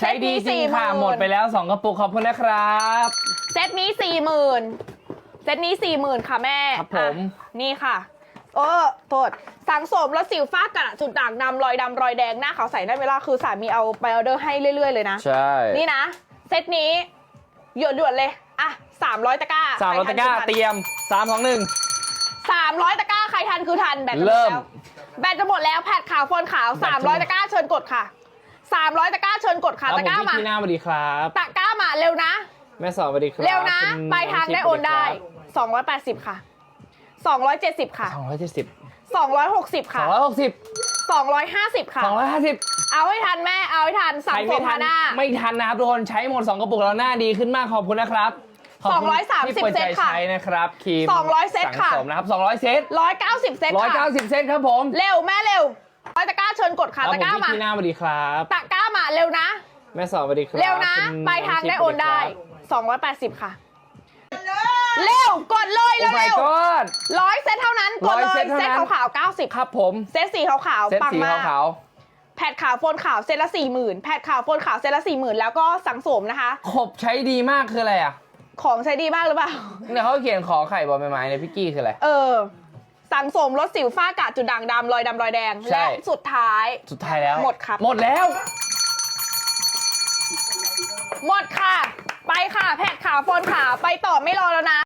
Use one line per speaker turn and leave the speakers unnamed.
ใช้ดีจริงค่ะหมดไปแล้ว 2 กระปุกขอบคุณนะครับ
เซตนี้สี่หมื่นเซตนี้สี่หมื่นค่ะแม่
ครับผม
อะนี่ค่ะ เออโทษสังสมแล้วสิวฟ้ากระจุดด่างดำรอยดำรอยแดงหน้าขาวใสได้เวลาคือสามีเอาไปออเดอร์ให้เรื่อยๆเลยนะ
ใช่
นี่นะ เซตนี้หยวนด่วนๆเลย อะสามร้อยตะกร้า
สามร้อยตะกร้าเตรียมสามสองหนึ่ง
สามร้อยตะกร้า ใครทันคือทัน แบตจะหม
เริ่
ด
ม
แล้วแบตจะหมดแล้ว แพดขาวโฟนขาว
แบตจะหม
สามร้อย
ด
ตะกร้า เชิญกดค่ะ สามร้อยตะกร้าเชิญกดค่ะ
ครับ
ตะ
ผม
กร้า
พี่
มา
ทีน่าสวัสดีครับ
ตะกร้ามาเร็วนะ
แม่สอนสวัสดีครับ
เร็วนะ
คุณ
ปลายทางได้โอนได้ 280 ค่ะ 270 ค่ะ
สองร้อยเจ็ดสิบ
260
ส
ค่ะ
องร้อยหกสิบ
250 ค่ะ
สองร้อยห้าสิบ
เอาให้ทันแม่ เอาให้ทัน
ใค
สั่
รง
ผ
ไม่
ม
ทั
มานหน้า
ไม่ทันนะครับทุกคนใช้หมด2กระปุกแล้วหน้าดีขึ้นมากขอบคุณนะครับขอบคุณ
230
ที่ปิดใจ
เซตค่ะ
ใช้นะครับครีม
200เซตค่ะ
สังสมนะครับ200เซต
190 เซตค่ะ
190เซตครับผม
เร็วแม่เร็วร้อยตะกร้าเชิ ญกดค่ะ
ครับ
ตะ
ผม
กร้า
พี่
มา
ทีน่าสวัสดีครับ
ตะกร้ามาเร็วนะ
แม่สอนสวัสดีครับ
เร็วนะ
คุณ
ปลายทางได้โอนได้
สวัสดี
280 ค่ะ เร็วกดเลย
ครับโอ้
เร็
my
ว
god
ๆร้อยเซตเท่านั้นกดเล
ร้อย
ย
เซตเท่า
เซต
นั้น
ขาวๆ90
ครับผม
เซตสีขาว
เซต
ๆปัง
สี
มาก
ขาว
แพดขาวโฟนขาวเซตละสี่หมื่นแพดขาวโฟนขาวเซตละสี่หมื่นแล้วก็สังสมนะคะ
ๆขบใช้ดีมากคืออะไรอะ
ของใช้ดีมากหรือเปล่า
เนี่ยเขาเขียนขอไข่บอลไม้ๆเนี่ยพี่กี้คืออะไร
เออ สังสมลดสิวฝ้ากระจุดด่างดำรอยดำรอยแดง
ใช่
และสุดท้าย
สุดท้ายแล้ว
หมดครับ
หมดแล้ว
หมดค่ะ ไปค่ะ แพดขาวโฟนขาวไปต่อไม่รอแล้วนะ